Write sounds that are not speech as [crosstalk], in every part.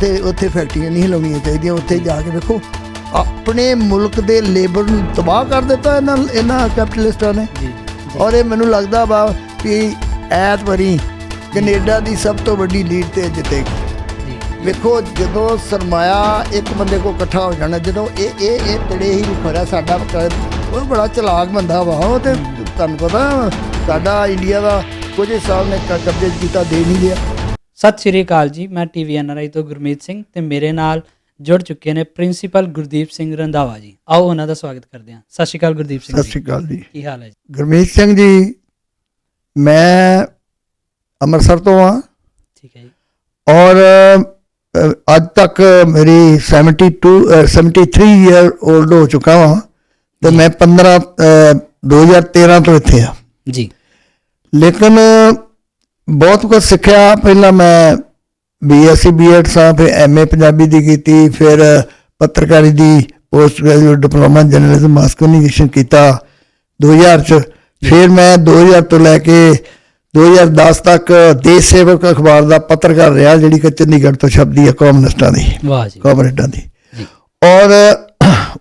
ਤੇ ਉੱਥੇ ਫੈਕਟਰੀਆਂ ਨਹੀਂ ਲਾਉਣੀਆਂ ਚਾਹੀਦੀਆਂ ਉੱਥੇ ਜਾ ਕੇ ਵੇਖੋ। ਆਪਣੇ ਮੁਲਕ ਦੇ ਲੇਬਰ ਨੂੰ ਤਬਾਹ ਕਰ ਦਿੱਤਾ ਇਹਨਾਂ ਇਹਨਾਂ ਕੈਪੀਟਲਿਸਟਾਂ ਨੇ। ਔਰ ਇਹ ਮੈਨੂੰ ਲੱਗਦਾ ਵਾ ਕਿ ਐਤ ਵਾਰੀ ਕੈਨੇਡਾ ਦੀ ਸਭ ਤੋਂ ਵੱਡੀ ਲੀਡ ਤੇ ਜਿੱਤੇਗੀ। ਜੀ। ਵੇਖੋ ਜਦੋਂ ਸਰਮਾਇਆ ਇੱਕ ਬੰਦੇ ਕੋ ਇਕੱਠਾ ਹੋ ਜਾਣਾ ਜਦੋਂ ਇਹ ਇਹ ਇਹ ਤੜੇ ਹੀ ਖੜਾ ਸਾਡਾ ਉਹ ਬੜਾ ਚਲਾਕ ਬੰਦਾ ਵਾ ਉਹ ਤੇ ਤੁਹਾਨੂੰ ਪਤਾ ਸਾਡਾ ਇੰਡੀਆ ਦਾ ਕੁਝ ਸਾਲ ਨੇ ਕਬਜ਼ੇ ਕੀਤਾ ਦੇ ਨਹੀਂ ਲਿਆ ਸਤਿ ਸ਼੍ਰੀ ਅਕਾਲ ਜੀ ਮੈਂ ਟੀਵੀ ਐਨਆਰਆਈ ਤੋਂ ਗੁਰਮੀਤ ਸਿੰਘ ਤੇ ਮੇਰੇ ਨਾਲ ਜੁੜ ਚੁੱਕੇ ਨੇ ਪ੍ਰਿੰਸੀਪਲ ਗੁਰਦੀਪ ਸਿੰਘ ਰੰਧਾਵਾ ਜੀ। ਆਓ ਉਹਨਾਂ ਦਾ ਸਵਾਗਤ ਕਰਦੇ ਹਾਂ। ਸਤਿ ਸ਼੍ਰੀ ਅਕਾਲ ਗੁਰਦੀਪ ਸਿੰਘ ਸਤਿ ਸ਼੍ਰੀ ਅਕਾਲ ਜੀ। ਕੀ ਹਾਲ ਹੈ ਜੀ? ਗੁਰਮੀਤ ਸਿੰਘ ਜੀ ਮੈਂ ਅੰਮ੍ਰਿਤਸਰ ਤੋਂ ਆ ਠੀਕ ਹੈ ਜੀ। ਔਰ ਅੱਜ ਤੱਕ ਮੇਰੀ 72 ਅ, 73 ਇਅਰ 올ਡ ਹੋ ਚੁੱਕਾ ਹਾਂ ਤੇ। ਮੈਂ 15 ਅ, 2013 ਤੋਂ ਇੱਥੇ ਆ ਜੀ। ਲੇਕਿਨ ਬਹੁਤ ਕੁਝ ਸਿੱਖਿਆ। ਪਹਿਲਾਂ ਮੈਂ ਬੀਐਸਸੀ ਬੀਐਡ ਸਾਂ ਫਿਰ ਐਮਏ ਪੰਜਾਬੀ ਦੀ ਕੀਤੀ ਫਿਰ ਪੱਤਰਕਾਰੀ ਦੀ post graduate diploma journalism mass communication ਕੀਤਾ 2000 ਚ। ਫਿਰ ਮੈਂ 2000 ਤੋਂ ਲੈ ਕੇ 2010 ਤੱਕ ਦੇਸ਼ ਸੇਵਕ ਅਖਬਾਰ ਦਾ ਪੱਤਰਕਾਰ ਰਿਹਾ ਜਿਹੜੀ ਕਿ ਚੰਡੀਗੜ੍ਹ ਤੋਂ ਛਪਦੀ ਹੈ ਕਮਿਊਨਿਸਟਾਂ ਦੀ ਵਾਹ ਜੀ। ਕਾਮਰੇਡਾਂ ਦੀ। ਔਰ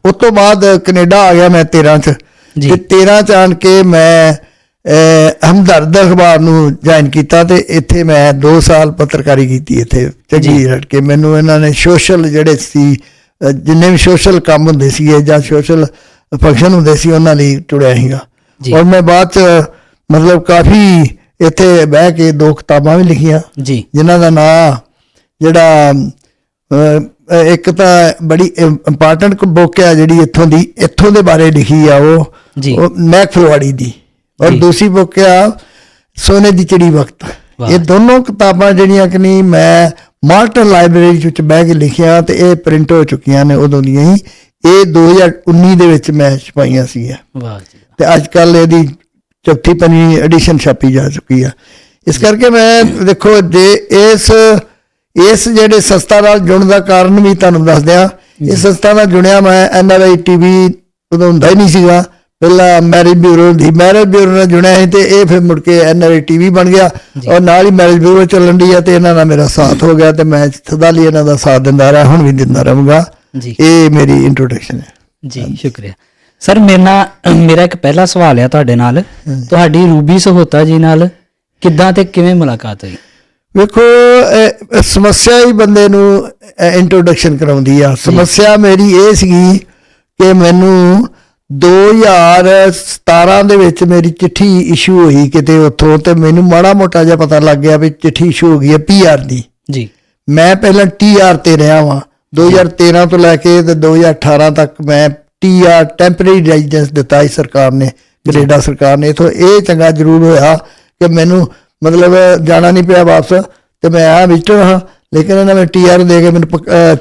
ਉਸ ਤੋਂ ਬਾਅਦ ਕੈਨੇਡਾ ਆ ਗਿਆ ਮੈਂ 13 ਚ। ਜੀ। ਤੇ 13 ਚ ਆਣ ਕੇ ਮੈਂ ਹਮਦਰਦ ਅਖਬਾਰ ਨੂੰ ਜੁਆਇਨ ਕੀਤਾ ਤੇ ਇੱਥੇ ਮੈਂ 2 ਸਾਲ ਪੱਤਰਕਾਰੀ ਕੀਤੀ ਇੱਥੇ ਚੰਗੀ ਰਟ ਕੇ ਮੈਨੂੰ ਇਹਨਾਂ ਨੇ ਸੋਸ਼ਲ ਜਿਹੜੇ ਸੀ ਜਿੰਨੇ ਵੀ ਸੋਸ਼ਲ ਕੰਮ ਹੁੰਦੇ ਸੀਗੇ ਜਾਂ ਸੋਸ਼ਲ ਫੰਕਸ਼ਨ ਹੁੰਦੇ ਸੀ ਉਹਨਾਂ ਲਈ ਟੁੜਿਆ ਸੀਗਾ। ਔਰ ਮੈਂ ਬਾਅਦ ਚ ਮਤਲਬ ਕਾਫੀ ਇੱਥੇ ਬਹਿ ਕੇ ਦੋ ਕਿਤਾਬਾਂ ਵੀ ਲਿਖੀਆਂ ਜੀ। ਜਿਨ੍ਹਾਂ ਦਾ ਨਾਂ ਜਿਹੜਾ ਇੱਕ ਤਾਂ ਬੜੀ ਇੰਪੋਰਟੈਂਟ ਬੁੱਕ ਆ ਜਿਹੜੀ ਇੱਥੋਂ ਦੀ ਇੱਥੋਂ ਦੇ ਬਾਰੇ ਲਿਖੀ ਆ ਉਹ ਮੈਕ ਫਲਵਾੜੀ ਦੀ। ਔਰ। ਦੂਸਰੀ ਬੁੱਕ ਆ ਸੋਨੇ ਦੀ ਚਿੜੀ ਵਕਤ। ਇਹ ਦੋਨੋਂ ਕਿਤਾਬਾਂ ਜਿਹੜੀਆਂ ਕਿ ਨਹੀਂ ਮੈਂ ਮਾਰਟਨ ਲਾਇਬ੍ਰੇਰੀ ਵਿੱਚ ਬਹਿ ਕੇ ਲਿਖੀਆਂ ਤੇ ਇਹ ਪ੍ਰਿੰਟ ਹੋ ਚੁੱਕੀਆਂ ਨੇ ਉਦੋਂ ਦੀਆਂ ਹੀ। ਇਹ 2019 ਦੇ ਵਿੱਚ ਮੈਂ ਛਪਾਈਆਂ ਸੀਗੀਆਂ। ਵਾਹ ਜੀ। ਤੇ ਅੱਜ ਕੱਲ ਇਹਦੀ ਚੌਥੀ ਪੰਜਵੀਂ ਐਡੀਸ਼ਨ ਛਾਪੀ ਜਾ ਚੁੱਕੀ ਆ। ਇਸ ਕਰਕੇ ਮੈਂ ਦੇਖੋ ਜੇ ਇਸ ਇਸ ਜਿਹੜੇ ਸੰਸਥਾ ਨਾਲ ਜੁੜਨ ਦਾ ਕਾਰਨ ਵੀ ਤੁਹਾਨੂੰ ਦੱਸ ਦਿਆਂ ਇਸ ਸੰਸਥਾ ਨਾਲ ਜੁੜਿਆ ਮੈਂ ਐਨਆਰਆਈ ਟੀਵੀ ਉਦੋਂ ਹੁੰਦਾ ਹੀ ਨਹੀਂ ਸੀਗਾ। ਪਹਿਲਾਂ ਮੈਰਿਜ ਬਿਊਰੋ ਦੀ ਮੈਰਿਜ ਬਿਊਰੋ ਨਾਲ ਜੁੜਿਆ ਸੀ ਤੇ ਇਹ ਫਿਰ ਮੁੜ ਕੇ ਐਨਆਰਆਈ ਟੀਵੀ ਬਣ ਗਿਆ। ਔਰ ਨਾਲ ਹੀ ਮੈਰਿਜ ਬਿਊਰੋ ਚੱਲਣ ਦੀ ਆ ਤੇ ਇਹਨਾਂ ਨਾਲ ਮੇਰਾ ਸਾਥ ਹੋ ਗਿਆ ਤੇ ਮੈਂ ਸਦਾ ਲਈ ਇਹਨਾਂ ਦਾ ਸਾਥ ਦਿੰਦਾ ਰਿਹਾ ਹੁਣ ਵੀ ਦਿੰਦਾ ਰਹੂੰਗਾ। ਇਹ ਮੇਰੀ ਇੰਟਰੋਡਕਸ਼ਨ ਹੈ। ਜੀ ਸ਼ੁਕਰੀਆ। ਸਰ ਮੇਰਾ ਮੇਰਾ ਇੱਕ ਪਹਿਲਾ ਸਵਾਲ ਹੈ ਤੁਹਾਡੇ ਨਾਲ। ਤੁਹਾਡੀ ਰੂਬੀ ਸਹੋਤਾ ਜੀ ਨਾਲ ਕਿੱਦਾਂ ਤੇ ਕਿਵੇਂ ਮੁਲਾਕਾਤ ਹੋਈ? ਵੇਖੋ ਸਮੱਸਿਆ ਹੀ ਬੰਦੇ ਨੂੰ ਇੰਟਰੋਡਕਸ਼ਨ ਕਰਾਉਂਦੀ ਆ। ਸਮੱਸਿਆ ਮੇਰੀ ਇਹ ਸੀਗੀ ਕਿ ਮੈਨੂੰ 2017 ਦੇ ਵਿੱਚ ਮੇਰੀ ਚਿੱਠੀ ਇਸ਼ੂ ਹੋਈ ਕਿਤੇ ਉੱਥੋਂ ਤੇ ਮੈਨੂੰ ਮਾੜਾ ਮੋਟਾ ਜਿਹਾ ਪਤਾ ਲੱਗ ਗਿਆ ਵੀ ਚਿੱਠੀ ਇਸ਼ੂ ਹੋ ਗਈ ਹੈ ਪੀਆਰ ਦੀ। ਜੀ। ਮੈਂ ਪਹਿਲਾਂ ਟੀਆਰ ਤੇ ਰਿਹਾ ਵਾਂ। 2013 ਤੋਂ ਲੈ ਕੇ ਤੇ 2018 ਤੱਕ ਮੈਂ ਟੀਆਰ ਟੈਂਪਰੇਰੀ ਰੈਜ਼ੀਡੈਂਸ ਦਿੱਤਾ ਸੀ ਸਰਕਾਰ ਨੇ ਕੈਨੇਡਾ ਸਰਕਾਰ ਨੇ। ਇਥੋਂ ਇਹ ਚੰਗਾ ਜ਼ਰੂਰ ਹੋਇਆ ਕਿ ਮੈਨੂੰ ਮਤਲਬ ਜਾਣਾ ਨਹੀਂ ਪਿਆ ਵਾਪਸ ਤੇ ਮੈਂ ਆ ਵਿਜ਼ਟਰ ਹਾਂ ਲੇਕਿਨ ਇਹਨਾਂ ਨੇ ਟੀਆਰ ਦੇ ਕੇ ਮੈਨੂੰ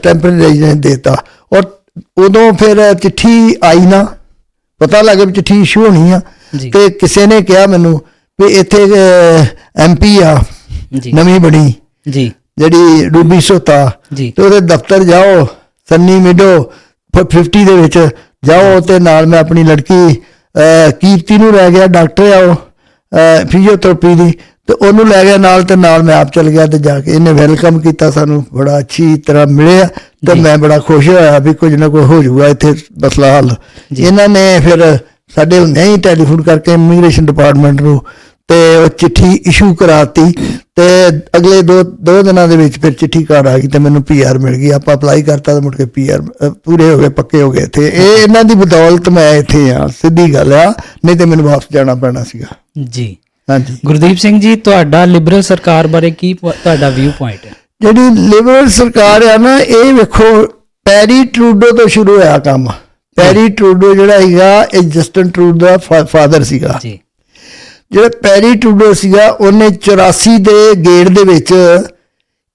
ਟੈਂਪਰੇਰੀ ਰੈਜ਼ੀਡੈਂਸ ਦਿੱਤਾ। ਔਰ ਉਦੋਂ ਫਿਰ ਚਿੱਠੀ ਆਈ ਨਾ ਪਤਾ ਲੱਗਾ ਵੀ ਚਿੱਠੀ ਇਸ਼ੂ ਹੋਣੀ ਆ। ਤੇ ਕਿਸੇ ਨੇ ਕਿਹਾ ਮੈਨੂੰ ਵੀ ਇੱਥੇ ਐਮਪੀ ਆ ਨਵੀਂ ਬਣੀ। ਜੀ। ਜਿਹੜੀ ਰੂਬੀ ਸੋਤਾ ਤੇ ਉਹਦੇ ਦਫ਼ਤਰ ਜਾਓ ਸੰਨੀ ਮਿਡੋ 50 ਦੇ ਵਿੱਚ ਜਾਓ ਤੇ ਨਾਲ ਮੈਂ ਆਪਣੀ ਲੜਕੀ ਕੀਰਤੀ ਨੂੰ ਲੈ ਗਿਆ ਡਾਕਟਰ ਆ ਉਹ ਫਿਜ਼ੀਓਥੈਰੇਪੀ ਦੀ। ਤੇ ਉਹਨੂੰ ਲੈ ਗਿਆ ਨਾਲ ਤੇ ਨਾਲ ਮੈਂ ਆਪ ਚਲ ਗਿਆ ਤੇ ਜਾ ਕੇ ਇਹਨੇ ਵੈਲਕਮ ਕੀਤਾ ਸਾਨੂੰ। ਬੜਾ ਅੱਛੀ ਤਰ੍ਹਾਂ ਮਿਲਿਆ ਤੇ। ਮੈਂ ਬੜਾ ਖੁਸ਼ ਹੋਇਆ ਵੀ ਕੁਝ ਨਾ ਕੁਝ ਹੋ ਜਾਊਗਾ ਇੱਥੇ ਮਸਲਾ ਹੱਲ। ਇਹਨਾਂ ਨੇ ਫਿਰ ਸਾਡੇ ਹੁੰਦਿਆਂ ਹੀ ਟੈਲੀਫੋਨ ਕਰਕੇ ਇਮੀਗ੍ਰੇਸ਼ਨ ਡਿਪਾਰਟਮੈਂਟ ਨੂੰ ਤੇ ਉਹ ਚਿੱਠੀ ਇਸ਼ੂ ਕਰਾਤੀ ਤੇ ਅਗਲੇ ਦੋ ਦੋ ਦਿਨਾਂ ਦੇ ਵਿੱਚ ਫਿਰ ਚਿੱਠੀ ਘਰ ਆ ਗਈ ਤੇ ਮੈਨੂੰ ਪੀਆਰ ਮਿਲ ਗਈ। ਆਪਾਂ ਅਪਲਾਈ ਕਰਤਾ ਤੇ ਮੁੜ ਕੇ ਪੀਆਰ ਪੂਰੇ ਹੋ ਗਏ ਪੱਕੇ ਹੋ ਗਏ ਇੱਥੇ। ਇਹ ਇਹਨਾਂ ਦੀ ਬਦੌਲਤ ਮੈਂ ਇੱਥੇ ਆ ਸਿੱਧੀ ਗੱਲ ਆ ਨਹੀਂ ਤੇ ਮੈਨੂੰ ਵਾਪਸ ਜਾਣਾ ਪੈਣਾ ਸੀਗਾ। ਜੀ। ਹਾਂਜੀ। ਗੁਰਦੀਪ ਸਿੰਘ ਜੀ ਤੁਹਾਡਾ ਲਿਬਰਲ ਸਰਕਾਰ ਬਾਰੇ ਕੀ ਤੁਹਾਡਾ ਵਿਊ ਪੁਆਇੰਟ ਹੈ? ਜਿਹੜੀ ਲਿਬਰਲ ਸਰਕਾਰ ਆ ਨਾ ਇਹ ਵੇਖੋ ਪੈਰੀ ਟਰੂਡੋ ਤੋਂ ਸ਼ੁਰੂ ਹੋਇਆ ਕੰਮ। ਪੈਰੀ ਟਰੂਡੋ ਜਿਹੜਾ ਹੈਗਾ ਇਹ ਜਸਟਨ ਟਰੂਡੋ ਦਾ ਫਾਦਰ ਸੀਗਾ। ਜੀ। ਜਿਹੜਾ ਪੈਰੀ ਟਰੂਡੋ ਸੀਗਾ ਉਹਨੇ 84 ਦੇ ਗੇੜ ਦੇ ਵਿੱਚ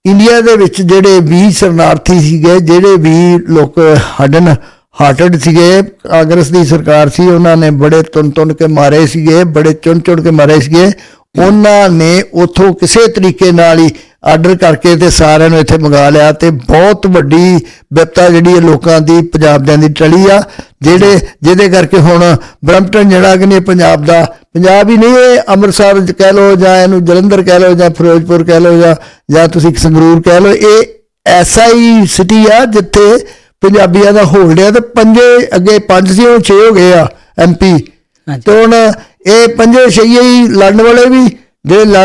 ਇੰਡੀਆ ਦੇ ਵਿੱਚ ਜਿਹੜੇ ਵੀ ਸ਼ਰਨਾਰਥੀ ਸੀਗੇ ਜਿਹੜੇ ਵੀ ਲੋਕ ਹਡਨ ਹਾਰਟਡ ਸੀਗੇ, ਕਾਂਗਰਸ ਦੀ ਸਰਕਾਰ ਸੀ, ਉਹਨਾਂ ਨੇ ਬੜੇ ਤੁਨ ਤੁੰਨ ਕੇ ਮਾਰੇ ਸੀਗੇ, ਬੜੇ ਚੁਣ ਚੁਣ ਕੇ ਮਾਰੇ ਸੀਗੇ। ਉਹਨਾਂ ਨੇ ਉਥੋਂ ਕਿਸੇ ਤਰੀਕੇ ਨਾਲ ਹੀ ਆਰਡਰ ਕਰਕੇ ਤੇ ਸਾਰਿਆਂ ਨੂੰ ਇੱਥੇ ਮੰਗਾ ਲਿਆ ਤੇ ਬਹੁਤ ਵੱਡੀ ਵਿਪਤਾ ਜਿਹੜੀ ਇਹ ਲੋਕਾਂ ਦੀ ਪੰਜਾਬ ਦਿਆਂ ਦੀ ਟਲੀ ਆ, ਜਿਹੜੇ, ਜਿਹਦੇ ਕਰਕੇ ਹੁਣ ਬ੍ਰਮਟਨ ਜਿਹੜਾ ਕਿ ਨਹੀਂ, ਪੰਜਾਬ ਦਾ, ਪੰਜਾਬ ਹੀ ਨਹੀਂ, ਇਹ ਅੰਮ੍ਰਿਤਸਰ ਕਹਿ ਲਓ ਜਾਂ ਇਹਨੂੰ ਜਲੰਧਰ ਕਹਿ ਲਓ ਜਾਂ ਫਿਰੋਜ਼ਪੁਰ ਕਹਿ ਲਓ ਜਾਂ ਜਾਂ ਤੁਸੀਂ ਸੰਗਰੂਰ ਕਹਿ ਲਓ, ਇਹ ਐਸਾ ਹੀ ਸਿਟੀ ਆ ਜਿੱਥੇ ਪੰਜਾਬੀਆਂ ਦਾ ਹੋਲਡ ਆ ਤੇ ਪੰਜੇ ਅੱਗੇ ਪੰਜ ਸੀ ਉਹ 6 ਹੋ ਗਏ ਆ ਐਮਪੀ ਤੇ ਹੁਣ ਇਹ ਪੰਜੇ ਛਈਏ ਹੀ ਲੜਨ ਵਾਲੇ ਵੀ ਜਿਹੜੇ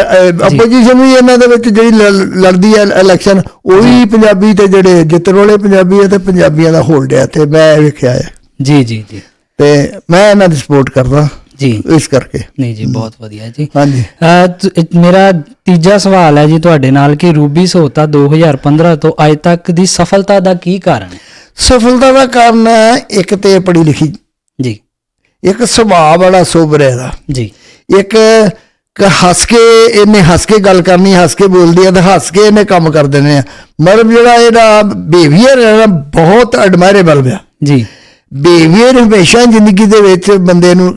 ਆਪੋਜੀਸ਼ਨ ਵੀ ਇਹਨਾਂ ਦੇ ਵਿੱਚ ਜਿਹੜੀ ਲੜ- ਲੜਦੀ ਹੈ ਇਲੈਕਸ਼ਨ ਉਹ ਵੀ ਪੰਜਾਬੀ ਤੇ ਜਿਹੜੇ ਜਿੱਤਣ ਵਾਲੇ ਪੰਜਾਬੀ ਆ ਤੇ ਪੰਜਾਬੀਆਂ ਦਾ ਹੋਲਡ ਆ ਤੇ ਮੈਂ ਵੇਖਿਆ ਹੈ ਜੀ ਜੀ ਜੀ। ਤੇ ਮੈਂ ਇਹਨਾਂ ਦੀ ਸਪੋਰਟ ਕਰਦਾ। ਜੀ। ਇਸ ਕਰਕੇ। ਨਹੀਂ ਜੀ ਬਹੁਤ ਵਧੀਆ ਜੀ। ਹਾਂਜੀ। ਮੇਰਾ ਤੀਜਾ ਸਵਾਲ ਹੈ ਜੀ ਤੁਹਾਡੇ ਨਾਲ ਕਿ ਰੂਬੀ ਸੋਤਾ 2015 ਤੋਂ ਅੱਜ ਤੱਕ ਦੀ ਸਫਲਤਾ ਦਾ ਕੀ ਕਾਰਨ ਹੈ? ਸਫਲਤਾ ਦਾ ਕਾਰਨ ਹੈ ਇੱਕ ਤੇ ਪੜ੍ਹੀ ਲਿਖੀ। ਜੀ। ਇੱਕ ਸੁਭਾਅ ਬੜਾ ਸੋਬਰ ਹੈ ਦਾ। ਜੀ। ਇੱਕ ਹੱਸ ਕੇ ਇਹਨੇ ਹੱਸ ਕੇ ਗੱਲ ਕਰਨੀ ਹੱਸ ਕੇ ਬੋਲਦੀ ਆ ਤੇ ਹੱਸ ਕੇ ਇਹਨੇ ਕੰਮ ਕਰ ਦੇਣੇ ਆ। ਮਤਲਬ ਜਿਹੜਾ ਇਹਦਾ ਬਿਹੇਵੀਅਰ ਹੈ ਨਾ ਬਹੁਤ ਐਡਮਾਇਰੇਬਲ ਹੈ ਜੀ। ਬਿਹੇਵੀਅਰ ਹਮੇਸ਼ਾ ਜ਼ਿੰਦਗੀ ਦੇ ਵਿੱਚ ਬੰਦੇ ਨੂੰ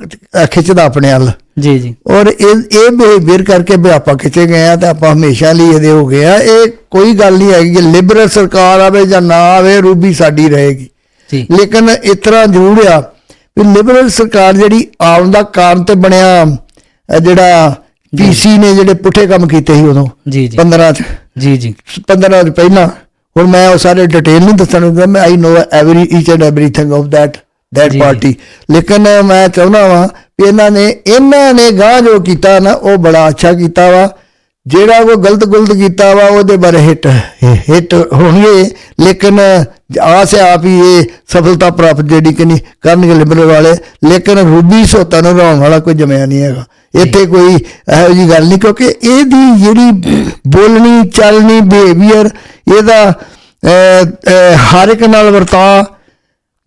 ਖਿੱਚਦਾ ਆਪਣੇ ਵੱਲ ਜੀ ਜੀ। ਔਰ ਇਹ ਇਹ ਬਿਹੇਵੀਅਰ ਕਰਕੇ ਵੀ ਆਪਾਂ ਖਿੱਚੇ ਗਏ ਆ ਤੇ ਆਪਾਂ ਹਮੇਸ਼ਾ ਲਈ ਇਹਦੇ ਹੋ ਗਏ ਆ। ਇਹ ਕੋਈ ਗੱਲ ਨਹੀਂ ਹੈਗੀ ਕਿ ਲਿਬਰਲ ਸਰਕਾਰ ਆਵੇ ਜਾਂ ਨਾ ਆਵੇ ਰੂਬੀ ਸਾਡੀ ਰਹੇਗੀ। ਜੀ। ਲੇਕਿਨ ਇਸ ਤਰ੍ਹਾਂ ਜ਼ਰੂਰ ਆ ਵੀ ਲਿਬਰਲ ਸਰਕਾਰ ਜਿਹੜੀ ਆਉਣ ਦਾ ਕਾਰਨ ਤੇ ਬਣਿਆ ਜਿਹੜਾ ਪੀਸੀ ਨੇ ਜਿਹੜੇ ਪੁੱਠੇ ਕੰਮ ਕੀਤੇ ਸੀ ਉਦੋਂ ਜੀ ਜੀ। 15 ਚ। ਜੀ ਜੀ। 15 ਚ ਪਹਿਲਾਂ। ਹੁਣ ਮੈਂ ਉਹ ਸਾਰੇ ਡਿਟੇਲ ਨਹੀਂ ਦੱਸਣਾ ਮੈਂ I know every each and everything of ਜੀ, ਜੀ। ਪਾਰਟੀ ਲੇਕਿਨ ਮੈਂ ਚਾਹੁੰਦਾ ਵਾਂ ਕਿ ਇਹਨਾਂ ਨੇ ਇਹਨਾਂ ਨੇ ਗਾਂ ਜੋ ਕੀਤਾ ਨਾ ਉਹ ਬੜਾ ਅੱਛਾ ਕੀਤਾ ਵਾ ਜਿਹੜਾ ਉਹ ਗਲਤ ਗੁਲਤ ਕੀਤਾ ਵਾ, ਉਹਦੇ ਬਾਰੇ ਹਿੱਟ ਹਿੱਟ ਹੋਣਗੇ। ਲੇਕਿਨ ਆਸ ਹੈ ਆਪ ਹੀ ਇਹ ਸਫਲਤਾ ਪ੍ਰਾਪਤ ਜਿਹੜੀ ਕਿ ਨਹੀਂ ਕਰਨਗੇ ਲਿਬਰਲ ਵਾਲੇ। ਲੇਕਿਨ ਰੂਬੀ ਸੋਤਾ ਨੂੰ ਹਰਾਉਣ ਵਾਲਾ ਕੋਈ ਜਮਿਆ ਨਹੀਂ ਹੈਗਾ। ਇੱਥੇ ਕੋਈ ਇਹੋ ਜੀ ਗੱਲ ਨਹੀਂ, ਕਿਉਂਕਿ ਇਹਦੀ ਜਿਹੜੀ ਬੋਲਣੀ, ਚੱਲਣੀ ਬਿਹੇਵੀਅਰ ਇਹਦਾ ਹਰ ਇੱਕ ਨਾਲ ਵਰਤਾਅ,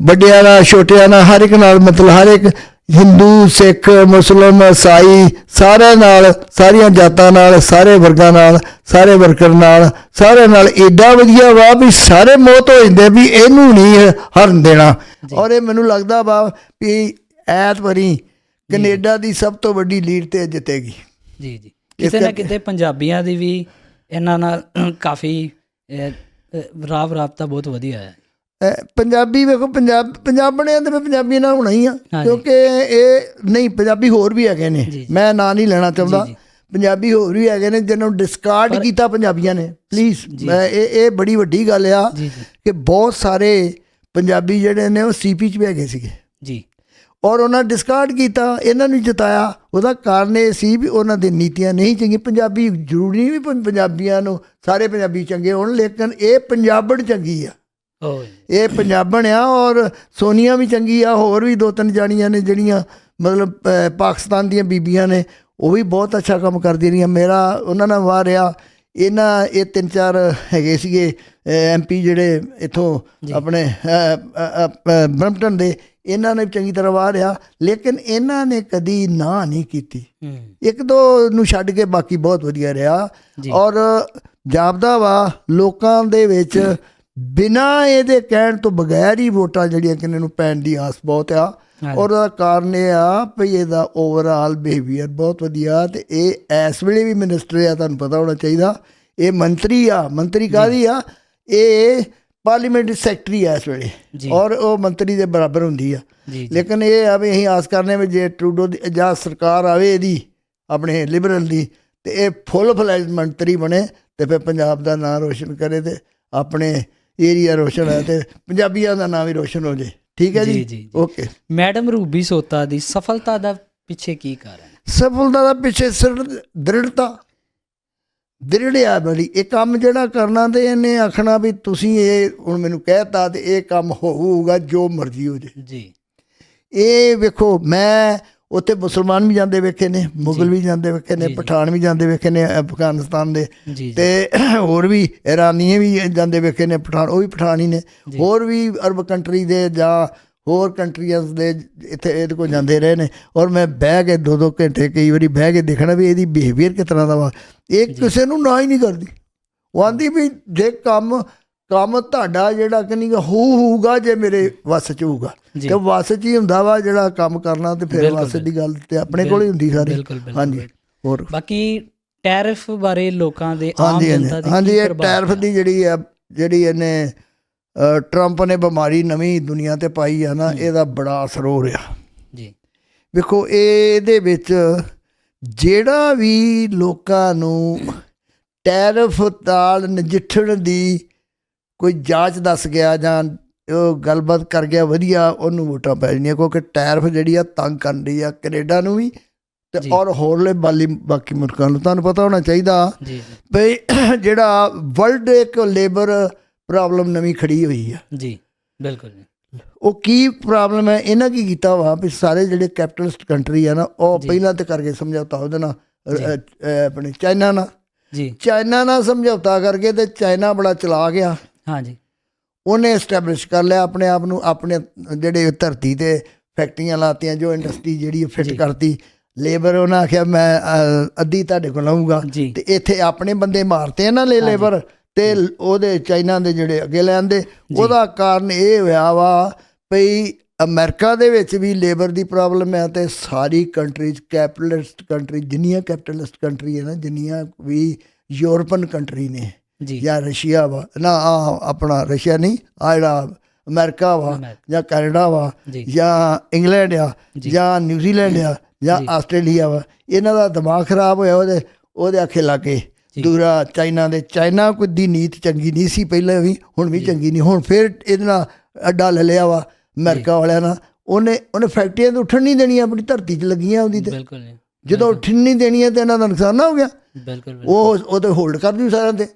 ਵੱਡਿਆਂ ਨਾਲ ਛੋਟਿਆਂ ਨਾਲ, ਹਰ ਇੱਕ ਨਾਲ ਮਤਲਬ ਹਰ ਇੱਕ ਹਿੰਦੂ ਸਿੱਖ ਮੁਸਲਮ ਈਸਾਈ ਸਾਰਿਆਂ ਨਾਲ ਸਾਰੀਆਂ ਜਾਤਾਂ ਨਾਲ ਸਾਰੇ ਵਰਗਾਂ ਨਾਲ ਸਾਰੇ ਵਰਕਰ ਨਾਲ ਸਾਰਿਆਂ ਨਾਲ ਏਡਾ ਵਧੀਆ ਵਾ ਵੀ ਸਾਰੇ ਮੋਹਤ ਹੋ ਜਾਂਦੇ ਵੀ ਇਹਨੂੰ ਨਹੀਂ ਹਰਨ ਦੇਣਾ। ਔਰ ਇਹ ਮੈਨੂੰ ਲੱਗਦਾ ਵਾ ਵੀ ਐਤ ਵਾਰੀ ਕੈਨੇਡਾ ਦੀ ਸਭ ਤੋਂ ਵੱਡੀ ਲੀਡ ਤੇ ਜਿੱਤੇਗੀ। ਜੀ ਜੀ। ਕਿਤੇ ਨਾ ਕਿਤੇ ਪੰਜਾਬੀਆਂ ਦੀ ਵੀ ਇਹਨਾਂ ਨਾਲ ਕਾਫੀ ਰਾਬ ਰਾਬਤਾ ਬਹੁਤ ਵਧੀਆ ਹੈ। ਪੰਜਾਬੀ ਵੇਖੋ ਪੰਜਾਬ ਪੰਜਾਬ ਬਣਿਆ ਤੇ ਫਿਰ ਪੰਜਾਬੀਆਂ ਨਾਲ ਹੋਣਾ ਹੀ ਆ। ਕਿਉਂਕਿ ਇਹ ਨਹੀਂ ਪੰਜਾਬੀ ਹੋਰ ਵੀ ਹੈਗੇ ਨੇ। ਮੈਂ ਨਾਂ ਨਹੀਂ ਲੈਣਾ ਚਾਹੁੰਦਾ। ਪੰਜਾਬੀ ਹੋਰ ਵੀ ਹੈਗੇ ਨੇ ਜਿਹਨੂੰ ਡਿਸਕਾਰਡ ਕੀਤਾ ਪੰਜਾਬੀਆਂ ਨੇ। ਪਲੀਜ਼ ਮੈਂ ਇਹ ਇਹ ਬੜੀ ਵੱਡੀ ਗੱਲ ਆ ਕਿ ਬਹੁਤ ਸਾਰੇ ਪੰਜਾਬੀ ਜਿਹੜੇ ਨੇ ਉਹ ਸੀਪੀ ਚ ਵੀ ਹੈਗੇ ਸੀਗੇ। ਜੀ। ਔਰ ਉਹਨਾਂ ਡਿਸਕਾਰਡ ਕੀਤਾ ਇਹਨਾਂ ਨੂੰ ਜਿਤਾਇਆ। ਉਹਦਾ ਕਾਰਨ ਇਹ ਸੀ ਵੀ ਉਹਨਾਂ ਦੀ ਨੀਤੀਆਂ ਨਹੀਂ ਚੰਗੀ ਪੰਜਾਬੀ ਜ਼ਰੂਰੀ ਨਹੀਂ ਵੀ ਪੰਜਾਬੀਆਂ ਨੂੰ ਸਾਰੇ ਪੰਜਾਬੀ ਚੰਗੇ ਹੋਣ ਲੇਕਿਨ ਇਹ ਪੰਜਾਬਣ ਚੰਗੀ ਆ। ਇਹ ਪੰਜਾਬਣ ਆ ਔਰ ਸੋਨੀਆ ਵੀ ਚੰਗੀ ਆ ਹੋਰ ਵੀ ਦੋ ਤਿੰਨ ਜਾਣੀਆਂ ਨੇ ਜਿਹੜੀਆਂ ਮਤਲਬ ਪਾਕਿਸਤਾਨ ਦੀਆਂ ਬੀਬੀਆਂ ਨੇ ਉਹ ਵੀ ਬਹੁਤ ਅੱਛਾ ਕੰਮ ਕਰਦੀਆਂ ਰਹੀਆਂ। ਮੇਰਾ ਉਹਨਾਂ ਨਾਲ ਵਾਹ ਰਿਹਾ ਇਹਨਾਂ ਇਹ ਤਿੰਨ ਚਾਰ ਹੈਗੇ ਸੀਗੇ ਐਮਪੀ ਜਿਹੜੇ ਇਥੋਂ ਆਪਣੇ ਬਰਮਟਨ ਦੇ ਇਹਨਾਂ ਨੇ ਵੀ ਚੰਗੀ ਤਰ੍ਹਾਂ ਵਾਹ ਰਿਹਾ ਲੇਕਿਨ ਇਹਨਾਂ ਨੇ ਕਦੀ ਨਾ ਨਹੀਂ ਕੀਤੀ। ਇੱਕ ਦੋ ਨੂੰ ਛੱਡ ਕੇ ਬਾਕੀ ਬਹੁਤ ਵਧੀਆ ਰਿਹਾ। ਔਰ ਜਾਪਦਾ ਵਾ ਲੋਕਾਂ ਦੇ ਵਿੱਚ ਬਿਨਾਂ ਇਹਦੇ ਕਹਿਣ ਤੋਂ ਬਗੈਰ ਹੀ ਵੋਟਾਂ ਜਿਹੜੀਆਂ ਕਿੰਨੇ ਨੂੰ ਪੈਣ ਦੀ ਆਸ ਬਹੁਤ ਆ। ਔਰ ਉਹਦਾ ਕਾਰਨ ਇਹ ਆ ਵੀ ਇਹਦਾ ਓਵਰਆਲ ਬਿਹੇਵੀਅਰ ਬਹੁਤ ਵਧੀਆ ਤੇ ਇਹ ਇਸ ਵੇਲੇ ਵੀ ਮਿਨਿਸਟਰ ਆ ਤੁਹਾਨੂੰ ਪਤਾ ਹੋਣਾ ਚਾਹੀਦਾ। ਇਹ ਮੰਤਰੀ ਆ ਮੰਤਰੀ ਕਾਹਦੀ ਆ? ਇਹ ਪਾਰਲੀਮੈਂਟਰੀ ਸੈਕਟਰੀ ਆ ਇਸ ਵੇਲੇ। ਔਰ ਉਹ ਮੰਤਰੀ ਦੇ ਬਰਾਬਰ ਹੁੰਦੀ ਆ। ਲੇਕਿਨ ਇਹ ਆ ਵੀ ਅਸੀਂ ਆਸ ਕਰਨੇ ਵੀ ਜੇ ਟਰੂਡੋ ਦੀ ਜਾਂ ਸਰਕਾਰ ਆਵੇ ਇਹਦੀ ਆਪਣੇ ਲਿਬਰਲ ਦੀ ਤੇ ਇਹ ਫੁੱਲ ਫਲੈਜ ਮੰਤਰੀ ਬਣੇ ਤੇ ਫਿਰ ਪੰਜਾਬ ਦਾ ਨਾਮ ਰੋਸ਼ਨ ਕਰੇ ਤੇ ਆਪਣੇ ਏਰੀਆ ਰੋਸ਼ਨ ਹੈ ਤੇ ਪੰਜਾਬੀਆਂ ਦਾ ਨਾਮ ਵੀ ਰੋਸ਼ਨ ਹੋ ਜੇ। ਠੀਕ ਹੈ ਜੀ। ਓਕੇ ਮੈਡਮ ਰੂਬੀ ਸੋਤਾ ਦੀ ਸਫਲਤਾ ਦਾ ਪਿੱਛੇ ਕੀ ਕਾਰਨ? ਸਫਲਤਾ ਦਾ ਪਿੱਛੇ ਸਿਰ ਦ੍ਰਿੜਤਾ। ਦ੍ਰਿੜਿਆ ਬੜੀ। ਇਹ ਕੰਮ ਜਿਹੜਾ ਕਰਨਾ ਤੇ ਇਹਨੇ ਆਖਣਾ ਵੀ ਤੁਸੀਂ ਇਹ ਹੁਣ ਮੈਨੂੰ ਕਹਿਤਾ ਤੇ ਇਹ ਕੰਮ ਹੋਊਗਾ ਜੋ ਮਰਜ਼ੀ ਹੋ ਜੇ। ਜੀ। ਇਹ ਵੇਖੋ ਮੈਂ ਉੱਥੇ ਮੁਸਲਮਾਨ ਵੀ ਜਾਂਦੇ ਵੇਖੇ ਨੇ ਮੁਗਲ ਵੀ ਜਾਂਦੇ ਵੇਖੇ ਨੇ ਪਠਾਨ ਵੀ ਜਾਂਦੇ ਵੇਖੇ ਨੇ ਅਫਗਾਨਿਸਤਾਨ ਦੇ। ਤੇ [clears throat] ਹੋਰ ਵੀ ਇਰਾਨੀਏ ਵੀ ਜਾਂਦੇ ਵੇਖੇ ਨੇ ਪਠਾਨ ਉਹ ਵੀ ਪਠਾਨ ਹੀ ਨੇ। ਹੋਰ ਵੀ ਅਰਬ ਕੰਟਰੀ ਦੇ ਜਾਂ ਹੋਰ ਕੰਟਰੀਆਂ ਦੇ ਇੱਥੇ ਇਹਦੇ ਕੋਲ ਜਾਂਦੇ ਰਹੇ ਨੇ। ਔਰ ਮੈਂ ਬਹਿ ਕੇ ਦੋ ਦੋ ਘੰਟੇ ਕਈ ਵਾਰੀ ਬਹਿ ਕੇ ਦੇਖਣਾ ਵੀ ਇਹਦੀ ਬਿਹੇਵੀਅਰ ਕਿਸ ਤਰ੍ਹਾਂ ਦਾ ਵਾ। ਇਹ ਕਿਸੇ ਨੂੰ ਨਾ ਹੀ ਨਹੀਂ ਕਰਦੀ। ਉਹ ਆਂਦੀ ਵੀ ਜੇ ਕੰਮ ਕੰਮ ਤੁਹਾਡਾ ਜਿਹੜਾ ਕਿ ਨਹੀਂ ਹੋਊਗਾ ਜੇ ਮੇਰੇ ਵੱਸ ਚ ਹੋਊਗਾ। ਤੇ ਵੱਸ ਚ ਹੀ ਹੁੰਦਾ ਵਾ ਜਿਹੜਾ ਕੰਮ ਕਰਨਾ ਤੇ ਫਿਰ ਬਿਲਕੁਲ, ਵੱਸ ਦੀ ਗੱਲ ਤੇ ਆਪਣੇ ਕੋਲ ਹੀ ਹੁੰਦੀ ਸਾਰੀ। ਹਾਂਜੀ ਹੋਰ। ਬਾਕੀ ਟੈਰਿਫ ਬਾਰੇ ਲੋਕਾਂ ਦੇ ਆਮ ਜਨਤਾ ਦੀ ਹਾਂਜੀ ਇਹ ਟੈਰਫ ਦੀ ਜਿਹੜੀ ਆ ਜਿਹੜੀ ਇਹਨੇ ਟਰੰਪ ਨੇ ਬਿਮਾਰੀ ਨਵੀਂ ਦੁਨੀਆ ਤੇ ਪਾਈ ਆ ਨਾ ਇਹਦਾ ਬੜਾ ਅਸਰ ਹੋ ਰਿਹਾ। ਜੀ। ਵੇਖੋ ਇਹ ਇਹਦੇ ਵਿੱਚ ਜਿਹੜਾ ਵੀ ਲੋਕਾਂ ਨੂੰ ਟੈਰਫ ਨਾਲ ਨਜਿੱਠਣ ਦੀ ਕੋਈ ਜਾਂਚ ਦੱਸ ਗਿਆ ਜਾਂ ਉਹ ਗੱਲਬਾਤ ਕਰ ਗਿਆ ਵਧੀਆ ਉਹਨੂੰ ਵੋਟਾਂ ਪੈ ਜਾਣੀਆਂ ਕਿਉਂਕਿ ਟੈਰਫ ਜਿਹੜੀ ਆ ਤੰਗ ਕਰਨ ਦੀ ਆ ਕੈਨੇਡਾ ਨੂੰ ਵੀ ਤੇ। ਔਰ ਹੋਰਲੇ ਬਾਲੀ ਬਾਕੀ ਮੁਲਕਾਂ ਨੂੰ। ਤੁਹਾਨੂੰ ਪਤਾ ਹੋਣਾ ਚਾਹੀਦਾ ਜੀ [clears throat] ਜਿਹੜਾ ਵਰਲਡ ਇੱਕ ਲੇਬਰ ਪ੍ਰੋਬਲਮ ਨਵੀਂ ਖੜੀ ਹੋਈ ਆ। ਜੀ ਬਿਲਕੁਲ ਉਹ ਕੀ ਪ੍ਰੋਬਲਮ ਹੈ ਇਹਨਾਂ ਕੀ ਕੀਤਾ ਵਾ ਵੀ ਸਾਰੇ ਜਿਹੜੇ ਕੈਪੀਟਲਿਸਟ ਕੰਟਰੀ ਆ ਨਾ ਉਹ। ਪਹਿਲਾਂ ਤੇ ਕਰਕੇ ਸਮਝੌਤਾ ਉਹਦੇ ਨਾਲ ਆਪਣੇ ਚਾਈਨਾ ਨਾਲ। ਜੀ। ਚਾਈਨਾ ਨਾਲ ਸਮਝੌਤਾ ਕਰਕੇ ਤੇ ਚਾਈਨਾ ਬੜਾ ਚਲਾ ਗਿਆ। ਹਾਂਜੀ ਉਹਨੇ ਐਸਟੈਬਲਿਸ਼ ਕਰ ਲਿਆ ਆਪਣੇ ਆਪ ਨੂੰ ਆਪਣੇ ਜਿਹੜੇ ਧਰਤੀ ਤੇ ਫੈਕਟਰੀਆਂ ਲਾਤੀਆਂ ਜੋ ਇੰਡਸਟਰੀ ਜਿਹੜੀ ਫਿੱਟ। ਕਰਤੀ। ਲੇਬਰ ਉਹਨਾਂ ਆਖਿਆ ਮੈਂ ਅੱਧੀ ਤੁਹਾਡੇ ਕੋਲ ਲਵਾਂਗਾ ਤੇ ਇੱਥੇ ਆਪਣੇ ਬੰਦੇ ਮਾਰਤੇ ਇਹਨਾਂ ਲੈ। ਲੇਬਰ ਤੇ ਉਹਦੇ ਚਾਈਨਾ ਦੇ ਜਿਹੜੇ ਅੱਗੇ ਲੈਂਦੇ ਉਹਦਾ ਕਾਰਨ ਇਹ ਹੋਇਆ ਵਾ ਭਈ ਅਮਰੀਕਾ ਦੇ ਵਿੱਚ ਵੀ ਲੇਬਰ ਦੀ ਪ੍ਰੋਬਲਮ ਹੈ ਤੇ ਸਾਰੀ ਕੰਟਰੀਜ਼ ਕੈਪੀਟਲਿਸਟ ਕੰਟਰੀ ਜਿੰਨੀਆਂ ਕੈਪੀਟਲਿਸਟ ਕੰਟਰੀ ਹੈ ਨਾ ਜਿੰਨੀਆਂ ਵੀ ਯੂਰਪਨ ਕੰਟਰੀ ਨੇ ਜੀ। ਜਾਂ ਰਸ਼ੀਆ ਵਾ ਨਾ ਆਹ ਆਪਣਾ ਰਸ਼ੀਆ ਨਹੀਂ ਆ ਜਿਹੜਾ ਅਮਰੀਕਾ ਵਾ। ਜਾਂ ਕੈਨੇਡਾ ਵਾ ਜੀ। ਇੰਗਲੈਂਡ ਆ ਜੀ। ਨਿਊਜ਼ੀਲੈਂਡ ਆ ਜਾਂ। ਆਸਟ੍ਰੇਲੀਆ ਵਾ ਇਹਨਾਂ ਦਾ ਦਿਮਾਗ ਖਰਾਬ ਹੋਇਆ ਉਹਦੇ ਉਹਦੇ ਆਖੇ ਲੱਗੇ। ਜੀ। ਦੂਰਾ ਚਾਈਨਾ ਦੇ ਚਾਈਨਾ ਕੋਈ ਦੀ ਨੀਤ ਚੰਗੀ ਨਹੀਂ ਸੀ ਪਹਿਲਾਂ ਵੀ ਹੁਣ ਵੀ ਚੰਗੀ ਨਹੀਂ ਹੁਣ ਫਿਰ ਇਹਦੇ ਨਾਲ ਅੱਡਾ ਲੈ ਲਿਆ ਵਾ ਅਮਰੀਕਾ ਵਾਲਿਆਂ ਨਾਲ। ਉਹਨੇ ਉਹਨੇ ਫੈਕਟਰੀਆਂ ਤੋਂ ਉੱਠਣ ਨਹੀਂ ਦੇਣੀਆਂ ਆਪਣੀ ਧਰਤੀ 'ਚ ਲੱਗੀਆਂ ਉਹਦੀ ਤੇ। ਬਿਲਕੁਲ ਜਦੋਂ ਉੱਠਣ ਨਹੀਂ ਦੇਣੀਆਂ ਤੇ ਇਹਨਾਂ ਦਾ ਨੁਕਸਾਨ ਨਾ ਹੋ ਗਿਆ। ਬਿਲਕੁਲ ਉਹ ਉਹਦੇ ਹੋਲਡ ਕਰ ਦੂ ਸਾਰਿਆਂ ਤੇ।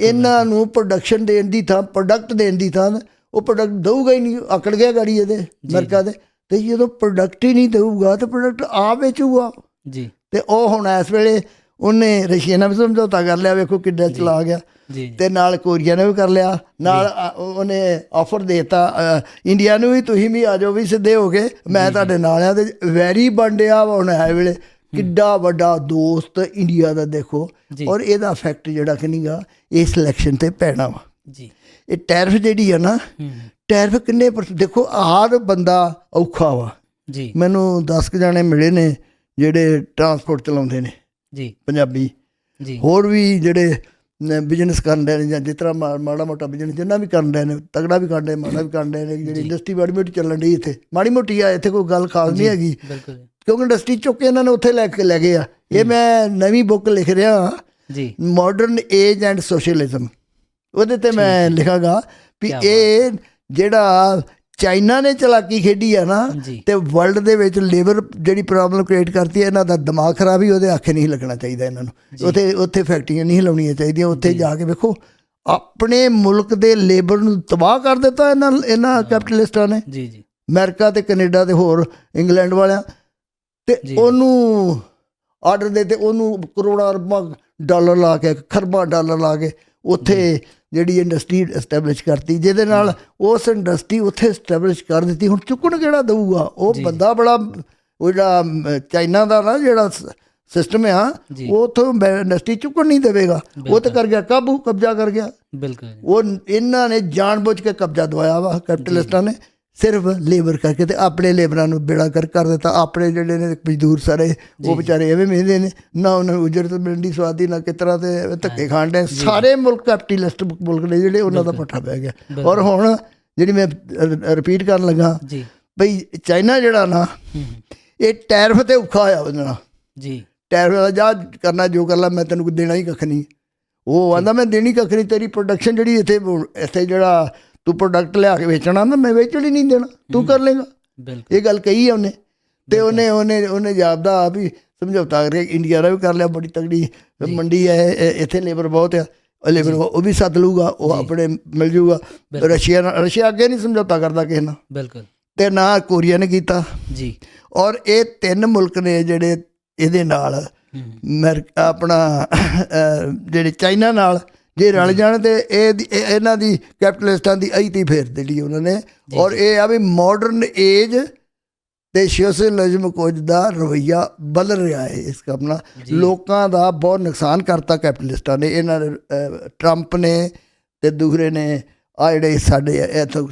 ਇਹਨਾਂ ਨੂੰ ਪ੍ਰੋਡਕਸ਼ਨ ਦੇਣ ਦੀ ਥਾਂ ਪ੍ਰੋਡਕਟ ਦੇਣ ਦੀ ਥਾਂ ਉਹ ਪ੍ਰੋਡਕਟ ਦਊਗਾ ਹੀ ਨਹੀਂ ਆਕੜ ਗਿਆ ਗਾੜੀ ਇਹਦੇ ਅਮਰੀਕਾ ਦੇ। ਤੇ ਜਦੋਂ ਪ੍ਰੋਡਕਟ ਹੀ ਨਹੀਂ ਦਊਗਾ ਤਾਂ ਪ੍ਰੋਡਕਟ ਆ ਵੇਚੂਗਾ। ਜੀ। ਤੇ ਉਹ ਹੁਣ ਇਸ ਵੇਲੇ ਉਹਨੇ ਰਸ਼ੀਆ ਨਾਲ ਵੀ ਸਮਝੌਤਾ ਕਰ ਲਿਆ ਵੇਖੋ ਕਿੱਡਾ ਚਲਾ ਗਿਆ ਜੀ। ਤੇ ਨਾਲ ਕੋਰੀਆ ਨੇ ਵੀ ਕਰ ਲਿਆ। ਨਾਲ ਉਹਨੇ ਆਫਰ ਦੇਤਾ ਇੰਡੀਆ ਨੂੰ ਵੀ ਤੁਸੀਂ ਵੀ ਆ ਜਾਓ ਵੀ ਸਿੱਧੇ ਹੋ ਕੇ ਮੈਂ ਤੁਹਾਡੇ ਨਾਲ ਆ ਤੇ ਵੈਰੀ ਬੰਡਿਆ ਹੁਣ ਹੈ ਵੇਲੇ। ਕਿੱਡਾ ਵੱਡਾ ਦੋਸਤ ਇੰਡੀਆ ਦਾ ਦੇਖੋ। ਔਰ ਇਹਦਾ ਇਫੈਕਟ ਜਿਹੜਾ ਕਿ ਨਹੀਂਗਾ ਇਸ ਇਲੈਕਸ਼ਨ ਤੇ ਪੈਣਾ ਵਾ। ਜੀ। ਇਹ ਟੈਰਿਫ ਜਿਹੜੀ ਆ ਨਾ ਟੈਰਿਫ ਕਿੰਨੇ ਦੇਖੋ ਹਰ ਬੰਦਾ ਔਖਾ ਵਾ। ਜੀ। ਮੈਨੂੰ 10 ਕੁ ਜਾਣੇ ਮਿਲੇ ਨੇ ਜਿਹੜੇ ਟਰਾਂਸਪੋਰਟ ਚਲਾਉਂਦੇ ਨੇ। ਜੀ। ਪੰਜਾਬੀ। ਜੀ। ਹੋਰ ਵੀ ਜਿਹੜੇ ਬਿਜ਼ਨਸ ਕਰਨ ਦੇ ਨੇ ਜਾਂ ਜਿਸ ਤਰ੍ਹਾਂ ਮਾੜਾ ਮੋਟਾ ਬਿਜ਼ਨਸ ਜਿੰਨਾ ਵੀ ਕਰਨ ਦੇ ਨੇ ਤਗੜਾ ਵੀ ਕਰਨ ਦੇ ਮਾੜਾ ਵੀ ਕਰਨ ਦੇ ਨੇ ਜਿਹੜੀ ਇੰਡਸਟਰੀ ਮਾੜੀ ਮੋਟੀ ਚੱਲਣ ਦੀ ਇੱਥੇ। ਮਾੜੀ ਮੋਟੀ ਆ ਇੱਥੇ ਕੋਈ ਗੱਲ ਖਾਸ ਨਹੀਂ ਹੈਗੀ। ਬਿਲਕੁਲ। ਕਿਉਂਕਿ ਇੰਡਸਟਰੀ ਚੁੱਕ ਕੇ ਇਹਨਾਂ ਨੇ ਉੱਥੇ ਲੈ ਕੇ ਲੈ ਗਏ ਆ। ਇਹ ਮੈਂ ਨਵੀਂ ਬੁੱਕ ਲਿਖ ਰਿਹਾ ਜੀ। ਮਾਡਰਨ ਏਜ ਐਂਡ ਸੋਸ਼ਲਿਜ਼ਮ ਉਹਦੇ ਤੇ ਮੈਂ ਲਿਖਾਗਾ ਵੀ ਇਹ ਜਿਹੜਾ ਚਾਈਨਾ ਨੇ ਚਲਾਕੀ ਖੇਡੀ ਆ ਨਾ ਤੇ ਵਰਲਡ ਦੇ ਵਿੱਚ ਲੇਬਰ ਜਿਹੜੀ ਪ੍ਰੋਬਲਮ ਕ੍ਰੀਏਟ ਕਰਤੀ ਹੈ ਇਹਨਾਂ ਦਾ ਦਿਮਾਗ ਖਰਾਬ ਹੀ ਉਹਦੇ ਆਖੇ ਨਹੀਂ ਲੱਗਣਾ ਚਾਹੀਦਾ ਇਹਨਾਂ ਨੂੰ। ਉੱਥੇ ਉੱਥੇ ਫੈਕਟਰੀਆਂ ਨਹੀਂ ਲਾਉਣੀਆਂ ਚਾਹੀਦੀਆਂ ਉੱਥੇ ਜਾ। ਕੇ ਵੇਖੋ ਆਪਣੇ ਮੁਲਕ ਦੇ ਲੇਬਰ ਨੂੰ ਤਬਾਹ ਕਰ ਦਿੱਤਾ ਇਹਨਾਂ ਇਹਨਾਂ ਕੈਪੀਟਲਿਸਟਾਂ ਨੇ। ਜੀ ਜੀ। ਅਮਰੀਕਾ ਤੇ ਕੈਨੇਡਾ ਤੇ ਹੋਰ ਇੰਗਲੈਂਡ ਵਾਲਿਆਂ ਤੇ। ਉਹਨੂੰ ਆਰਡਰ ਦੇ ਤੇ ਉਹਨੂੰ ਕਰੋੜਾਂ ਅਰਬਾਂ ਡਾਲਰ ਲਾ ਕੇ ਖਰਬਾਂ ਡਾਲਰ ਲਾ ਕੇ ਉੱਥੇ ਜਿਹੜੀ ਇੰਡਸਟਰੀ ਐਸਟੈਬਲਿਸ਼ ਕਰਤੀ ਜਿਹਦੇ ਨਾਲ ਉਸ ਇੰਡਸਟਰੀ ਉੱਥੇ ਐਸਟੈਬਲਿਸ਼ ਕਰ ਦਿੱਤੀ। ਹੁਣ ਚੁੱਕਣ ਕਿਹੜਾ ਦਊਗਾ? ਉਹ। ਬੰਦਾ ਬੜਾ ਉਹ ਜਿਹੜਾ ਚਾਈਨਾ ਦਾ ਨਾ ਜਿਹੜਾ ਸਿਸਟਮ ਆ। ਉਹ ਉਥੋਂ ਇੰਡਸਟਰੀ ਚੁੱਕਣ ਨਹੀਂ ਦੇਵੇਗਾ। ਉਹ ਤੇ ਕਰ ਗਿਆ ਕਾਬੂ ਕਬਜ਼ਾ ਕਰ ਗਿਆ। ਬਿਲਕੁਲ। ਉਹ ਇਹਨਾਂ ਨੇ ਜਾਣਬੁੱਝ ਕੇ ਕਬਜ਼ਾ ਦਵਾਇਆ ਵਾ ਕੈਪੀਟਲਿਸਟਾਂ ਨੇ। ਸਿਰਫ ਲੇਬਰ ਕਰਕੇ ਤੇ ਆਪਣੇ ਲੇਬਰਾਂ ਨੂੰ ਬੇੜਾ ਕਰ ਕਰ ਦਿੱਤਾ। ਆਪਣੇ ਜਿਹੜੇ ਨੇ ਮਜ਼ਦੂਰ ਸਾਰੇ ਉਹ ਵਿਚਾਰੇ ਐਵੇਂ ਮਹਿੰਦੇ ਨੇ ਨਾ ਉਹਨਾਂ ਨੂੰ ਉਜਰਤ ਮਿਲਦੀ ਸਵਾਦੀ ਨਾ ਕਿਤਰਾ ਤੇ ਧੱਕੇ ਖਾਣ ਦੇ। ਸਾਰੇ ਮੁਲਕ ਕੈਪੀਟਲਿਸਟ ਮੁਲਕ ਨੇ ਜਿਹੜੇ ਉਹਨਾਂ ਦਾ ਪੱਠਾ ਪੈ ਗਿਆ। ਔਰ ਹੁਣ ਜਿਹੜੀ ਮੈਂ ਰਿਪੀਟ ਕਰਨ ਲੱਗਾ ਜੀ। ਭਈ ਚਾਈਨਾ ਜਿਹੜਾ ਨਾ ਇਹ ਟੈਰਫ ਤੇ ਔਖਾ ਹੋਇਆ ਉਹਦੇ ਨਾਲ। ਜੀ। ਟੈਰਫ ਦਾ ਜਾ ਕਰਨਾ ਜੋ ਕਰ ਲਾ ਮੈਂ ਤੈਨੂੰ ਦੇਣਾ ਹੀ ਕੱਖ ਨਹੀਂ। ਉਹ ਆਂਦਾ ਮੈਂ ਦੇਣੀ ਕੱਖ ਨਹੀਂ ਤੇਰੀ ਪ੍ਰੋਡਕਸ਼ਨ ਜਿਹੜੀ ਇੱਥੇ ਇੱਥੇ ਜਿਹੜਾ ਤੂੰ ਪ੍ਰੋਡਕਟ ਲਿਆ ਕੇ ਵੇਚਣਾ ਨਾ ਮੈਂ ਵੇਚਣ ਹੀ ਨਹੀਂ ਦੇਣਾ। ਤੂੰ ਕਰ ਲੇਗਾ। ਬਿਲਕੁਲ। ਇਹ ਗੱਲ ਕਹੀ ਆ ਉਹਨੇ। ਤੇ ਉਹਨੇ ਉਹਨੇ ਉਹਨੇ ਜਾਪਦਾ ਆ ਵੀ ਸਮਝੌਤਾ ਕਰਕੇ ਇੰਡੀਆ ਦਾ ਵੀ ਕਰ ਲਿਆ ਬੜੀ ਤਗੜੀ ਮੰਡੀ ਹੈ ਇੱਥੇ ਲੇਬਰ ਬਹੁਤ ਆ। ਲੇਬਰ ਉਹ ਵੀ ਸੱਦ ਲੂਗਾ ਉਹ ਆਪਣੇ ਮਿਲ ਜੂਗਾ। ਰਸ਼ੀਆ ਨਾਲ ਰਸ਼ੀਆ ਅੱਗੇ ਨਹੀਂ ਸਮਝੌਤਾ ਕਰਦਾ ਕਿਸੇ ਨਾਲ। ਬਿਲਕੁਲ। ਤੇ ਨਾ ਕੋਰੀਆ ਨੇ ਕੀਤਾ। ਜੀ। ਔਰ ਇਹ ਤਿੰਨ ਮੁਲਕ ਨੇ ਜਿਹੜੇ ਇਹਦੇ ਨਾਲ ਹੂੰ। ਆਪਣਾ ਜਿਹੜੇ ਚਾਈਨਾ ਨਾਲ ਜੇ ਰਲ ਜਾਣ ਤੇ ਇਹ ਦੀ- ਇਹ- ਇਹਨਾਂ ਦੀ ਕੈਪੀਟਲਿਸਟਾਂ ਦੀ ਅਈਤੀ ਫੇਰ ਦੇਣੀ ਉਹਨਾਂ ਨੇ। ਔਰ ਇਹ ਆ ਵੀ ਮਾਡਰਨ ਏਜ ਤੇ ਸੋਸ਼ਲਿਜ਼ਮ ਕੁਝ ਦਾ ਰਵਈਆ ਬਦਲ ਰਿਹਾ ਹੈ ਇਸ ਕੰਮ ਨਾਲ। ਲੋਕਾਂ ਦਾ ਬਹੁਤ ਨੁਕਸਾਨ ਕਰਤਾ ਕੈਪੀਟਲਿਸਟਾਂ ਨੇ। ਇਹਨਾਂ ਟਰੰਪ ਨੇ ਤੇ ਦੂਸਰੇ ਨੇ ਆ ਜਿਹੜੇ ਸਾਡੇ ਇੱਥੋਂ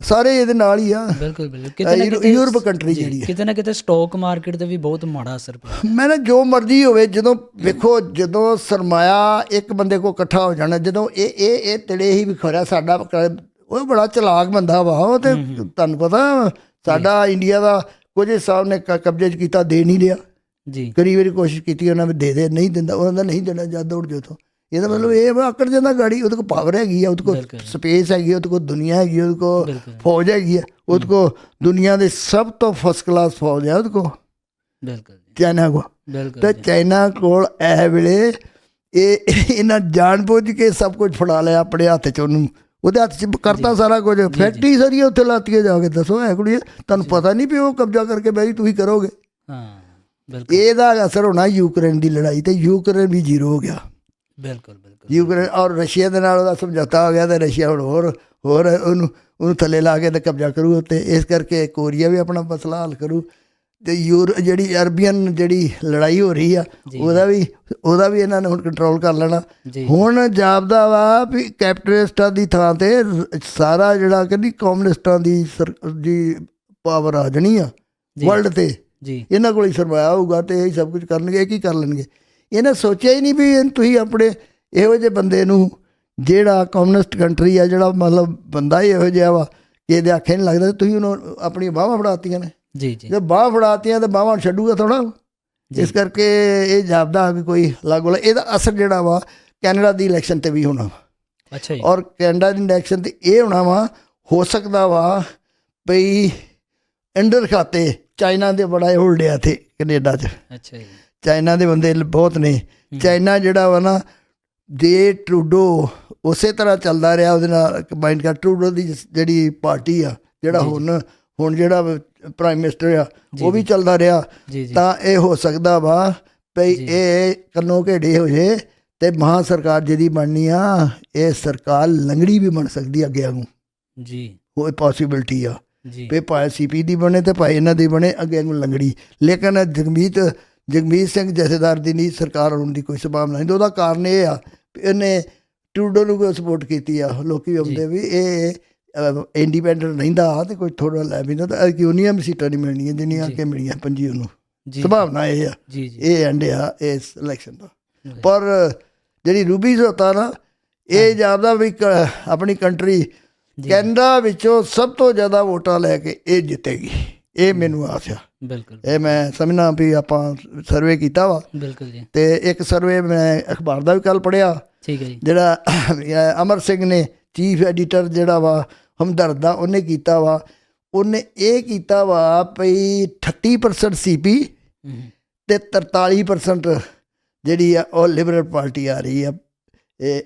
ਸਾਰੇ ਇਹਦੇ ਨਾਲ ਹੀ ਆ। ਬਿਲਕੁਲ ਬਿਲਕੁਲ। ਕਿਤੇ ਨਾ ਕਿਤੇ ਯੂਰਪ ਕੰਟਰੀ ਜਿਹੜੀ ਹੈ ਕਿਤੇ ਨਾ ਕਿਤੇ ਸਟਾਕ ਮਾਰਕੀਟ ਤੇ ਵੀ ਬਹੁਤ ਮਾੜਾ ਅਸਰ ਪਿਆ। ਮੈਂ ਨਾ ਜੋ ਮਰਜ਼ੀ ਹੋਵੇ ਜਦੋਂ ਵੇਖੋ ਜਦੋਂ ਸਰਮਾਇਆ ਇੱਕ ਬੰਦੇ ਕੋ ਇਕੱਠਾ ਹੋ ਜਾਣਾ ਜਦੋਂ ਇਹ ਇਹ ਇਹ ਤੜੇ ਹੀ ਵਿਖਰਿਆ ਸਾਡਾ ਉਹ ਬੜਾ ਚਲਾਕ ਬੰਦਾ ਵਾ ਉਹ ਤੇ ਤੁਹਾਨੂੰ ਪਤਾ ਸਾਡਾ ਇੰਡੀਆ ਦਾ ਕੁਝ ਸਾਹਿਬ ਨੇ ਕਬਜ਼ੇ 'ਚ ਕੀਤਾ ਦੇ ਨਹੀਂ ਲਿਆ ਜੀ। ਕਈ ਵਾਰੀ ਕੋਸ਼ਿਸ਼ ਕੀਤੀ ਉਹਨਾਂ ਨੇ ਦੇ ਦੇ ਨਹੀਂ ਦਿੰਦਾ ਉਹਨਾਂ ਦਾ ਨਹੀਂ ਦੇਣਾ ਜਦ ਦੌੜ ਜੋ ਤੋਂ ਇਹਦਾ ਮਤਲਬ ਇਹ ਵਾ ਆਕੜ ਜਾਂਦਾ ਗਾੜੀ ਉਹਦੇ ਕੋਲ ਪਾਵਰ ਹੈਗੀ ਆ ਉਹਦੇ ਕੋਲ। ਸਪੇਸ ਹੈਗੀ ਆ, ਉਹਦੇ ਕੋਲ ਦੁਨੀਆ ਹੈਗੀ ਆ, ਉਹਦੇ ਕੋਲ ਫੌਜ ਹੈਗੀ ਆ ਉਹਦੇ ਕੋਲ ਦੁਨੀਆ ਦੇ ਸਭ ਤੋਂ ਫਸਟ ਕਲਾਸ ਫੌਜ ਆ ਉਹਦੇ ਕੋਲ। ਬਿਲਕੁਲ ਚਾਈਨਾ ਕੋਲ। ਬਿਲਕੁਲ ਤੇ ਚਾਈਨਾ ਕੋਲ ਇਹ ਵੇਲੇ ਇਹ [laughs] ਇਹਨਾਂ ਜਾਣ ਬੁੱਝ ਕੇ ਸਭ ਕੁਝ ਫੜਾ ਲਿਆ ਆਪਣੇ ਹੱਥ 'ਚ ਉਹਨੂੰ। ਉਹਦੇ ਹੱਥ 'ਚ ਕਰਤਾ ਸਾਰਾ ਕੁਝ। ਫੈਕਟਰੀ ਸਾਰੀ ਉੱਥੇ ਲਾਤੀਏ ਜਾ ਕੇ ਦੱਸੋ ਐ ਕੁੜੀ ਤੁਹਾਨੂੰ ਪਤਾ ਨਹੀਂ ਵੀ ਉਹ ਕਬਜ਼ਾ ਕਰਕੇ ਬੈਠੀ ਤੁਸੀਂ ਕਰੋਗੇ। ਹਾਂ ਬਿਲਕੁਲ। ਇਹਦਾ ਅਸਰ ਹੋਣਾ ਯੂਕਰੇਨ ਦੀ ਲੜਾਈ ਤੇ ਯੂਕਰੇਨ ਵੀ ਜ਼ੀਰੋ ਹੋ ਗਿਆ। ਬਿਲਕੁਲ ਬਿਲਕੁਲ ਯੂਕਰੇਨ ਔਰ ਰਸ਼ੀਆ ਦੇ ਨਾਲ ਉਹਦਾ ਸਮਝੌਤਾ ਹੋ ਗਿਆ ਤੇ ਰਸ਼ੀਆ ਹੁਣ ਹੋਰ ਹੋਰ ਉਹਨੂੰ ਉਹਨੂੰ ਥੱਲੇ ਲਾ ਕੇ ਤੇ ਕਬਜ਼ਾ ਕਰੂ ਤੇ ਇਸ ਕਰਕੇ ਕੋਰੀਆ ਵੀ ਆਪਣਾ ਮਸਲਾ ਹੱਲ ਕਰੂ ਤੇ ਯੂਰ ਜਿਹੜੀ ਅਰਬੀਅਨ ਜਿਹੜੀ ਲੜਾਈ ਹੋ ਰਹੀ ਆ ਜੀ। ਉਹਦਾ ਵੀ ਉਹਦਾ ਵੀ ਇਹਨਾਂ ਨੇ ਹੁਣ ਕੰਟਰੋਲ ਕਰ ਲੈਣਾ। ਜੀ। ਹੁਣ ਜਾਪਦਾ ਵਾ ਵੀ ਕੈਪੀਟਲਿਸਟਾਂ ਦੀ ਥਾਂ ਤੇ ਸਾਰਾ ਜਿਹੜਾ ਕਹਿੰਦੀ ਕਮਿਊਨਿਸਟਾਂ ਦੀ ਦੀ ਪਾਵਰ ਆ ਜਣੀ ਆ ਜੀ। ਵਰਲਡ ਤੇ। ਜੀ। ਇਹਨਾਂ ਕੋਲ ਹੀ ਸਰਮਾਇਆ ਹੋਊਗਾ ਤੇ ਇਹ ਸਭ ਕੁਝ ਕਰਨਗੇ ਇਹ ਕੀ ਕਰ ਲੈਣਗੇ? ਇਹਨੇ ਸੋਚਿਆ ਹੀ ਨਹੀਂ ਵੀ ਤੁਸੀਂ ਆਪਣੇ ਇਹੋ ਜਿਹੇ ਬੰਦੇ ਨੂੰ ਜਿਹੜਾ ਕਮਿਊਨਿਸਟ ਕੰਟਰੀ ਆ ਜਿਹੜਾ ਮਤਲਬ ਬੰਦਾ ਹੀ ਇਹੋ ਜਿਹਾ ਵਾ ਕਿ ਇਹਦੇ ਆਖੇ ਨਹੀਂ ਲੱਗਦਾ ਤੁਸੀਂ ਉਹਨੂੰ ਆਪਣੀ ਬਾਹਾਂ ਫੜਾਤੀਆਂ ਨੇ। ਜੀ ਜੀ। ਜੇ ਬਾਹਾਂ ਫੜਾਤੀਆਂ ਤੇ ਬਾਹਾਂ ਛੱਡੂਗਾ ਥੋੜਾ ਇਸ ਕਰਕੇ ਇਹ ਜਾਪਦਾ ਵੀ ਕੋਈ ਲਾਗੋਲਾ ਇਹਦਾ ਅਸਰ ਜਿਹੜਾ ਵਾ ਕੈਨੇਡਾ ਦੀ ਇਲੈਕਸ਼ਨ ਤੇ ਵੀ ਹੋਣਾ ਵਾ। ਅੱਛਾ ਜੀ। ਔਰ ਕੈਨੇਡਾ ਦੀ ਇਲੈਕਸ਼ਨ ਤੇ ਇਹ ਹੋਣਾ ਵਾ ਹੋ ਸਕਦਾ ਵਾ ਬਈ ਅੰਡਰ ਖਾਤੇ ਚਾਈਨਾ ਦੇ ਬੜਾ ਹੋਲਡਿਆ ਤੇ ਕੈਨੇਡਾ 'ਚ। ਅੱਛਾ ਜੀ। ਚਾਈਨਾ ਦੇ ਬੰਦੇ ਬਹੁਤ ਨੇ ਚਾਈਨਾ ਜਿਹੜਾ ਵਾ ਨਾ ਦੇ ਟਰੂਡੋ ਉਸੇ ਤਰ੍ਹਾਂ ਚੱਲਦਾ ਰਿਹਾ ਉਹਦੇ ਨਾਲ ਕੰਬਾਈਨ ਕਰ ਟਰੂਡੋ ਦੀ ਜਿਹੜੀ ਪਾਰਟੀ ਆ ਜਿਹੜਾ ਹੁਣ ਹੁਣ ਜਿਹੜਾ ਪ੍ਰਾਈਮ ਮਿਨਿਸਟਰ ਆ ਉਹ ਵੀ ਚੱਲਦਾ ਰਿਹਾ। ਤਾਂ ਇਹ ਹੋ ਸਕਦਾ ਵਾ ਭਈ ਇਹ ਕੰਨੋਂ ਘੇੜੇ ਹੋ ਜੇ ਤੇ ਮਹਾ ਸਰਕਾਰ ਜਿਹਦੀ ਬਣਨੀ ਆ ਇਹ ਸਰਕਾਰ ਲੰਗੜੀ ਵੀ ਬਣ ਸਕਦੀ ਆ ਅੱਗੇ ਨੂੰ ਜੀ। ਉਹ ਪੋਸਿਬਿਲਟੀ ਆ। ਜੀ। ਵੀ ਭਾਵੇਂ ਸੀਪੀ ਦੀ ਬਣੇ ਤੇ ਭਾਵੇਂ ਇਹਨਾਂ ਦੀ ਬਣੇ ਅੱਗੇ ਨੂੰ ਲੰਗੜੀ। ਲੇਕਿਨ ਜਗਮੀਤ ਜਗਮੀਤ ਸਿੰਘ ਜਥੇਦਾਰ ਦੀ ਨਹੀਂ ਸਰਕਾਰ ਹੋਣ ਦੀ ਕੋਈ ਸੰਭਾਵਨਾ ਨਹੀਂ। ਉਹਦਾ ਕਾਰਨ ਇਹ ਆ ਵੀ ਇਹਨੇ ਟਰੂਡੋ ਨੂੰ ਸਪੋਰਟ ਕੀਤੀ ਆ ਲੋਕੀ ਆਉਂਦੇ ਵੀ ਇਹ ਇੰਡੀਪੈਂਡੈਂਟ ਰਹਿੰਦਾ ਤੇ ਕੋਈ ਥੋੜਾ ਲੈ ਵੀ ਨਾ ਤਾਂ ਯੂਨੀਅਨ ਸੀਟਾਂ ਨਹੀਂ ਮਿਲਣੀਆਂ ਜਿੰਨੀਆਂ ਕਿ ਮਿਲੀਆਂ ਪੰਜੀ ਉਹਨੂੰ ਜੀ। ਸੰਭਾਵਨਾ ਇਹ ਆ। ਇਹ ਐਂਡ ਆ ਇਸ ਇਲੈਕਸ਼ਨ ਦਾ। ਪਰ ਜਿਹੜੀ ਰੂਬੀਜ਼ ਹੁੰਦਾ ਨਾ ਇਹ ਜਾਪਦਾ ਵੀ ਆਪਣੀ ਕੰਟਰੀ ਕੈਨੇਡਾ ਵਿੱਚੋਂ ਸਭ ਤੋਂ ਜ਼ਿਆਦਾ ਵੋਟਾਂ ਲੈ ਕੇ ਇਹ ਜਿੱਤੇਗੀ। ਇਹ ਮੈਨੂੰ ਆਸ ਆ ਬਿਲਕੁਲ ਇਹ ਮੈਂ ਸਮਝਣਾ ਵੀ ਆਪਾਂ ਸਰਵੇ ਕੀਤਾ ਵਾ। ਬਿਲਕੁਲ ਜੀ। ਤੇ ਇੱਕ ਸਰਵੇ ਮੈਂ ਅਖਬਾਰ ਦਾ ਵੀ ਕੱਲ ਪੜਿਆ ਠੀਕ ਹੈ ਜੀ। ਜਿਹੜਾ ਅਮਰ ਸਿੰਘ ਨੇ ਚੀਫ ਐਡੀਟਰ ਜਿਹੜਾ ਵਾ ਹਮਦਰਦ ਦਾ ਉਹਨੇ ਕੀਤਾ ਵਾ। ਉਹਨੇ ਇਹ ਕੀਤਾ ਵਾ ਭਈ 38% ਸੀਪੀ ਤੇ 43% ਜਿਹੜੀ ਆ ਉਹ ਲਿਬਰਲ ਪਾਰਟੀ ਆ ਰਹੀ ਆ। ਇਹ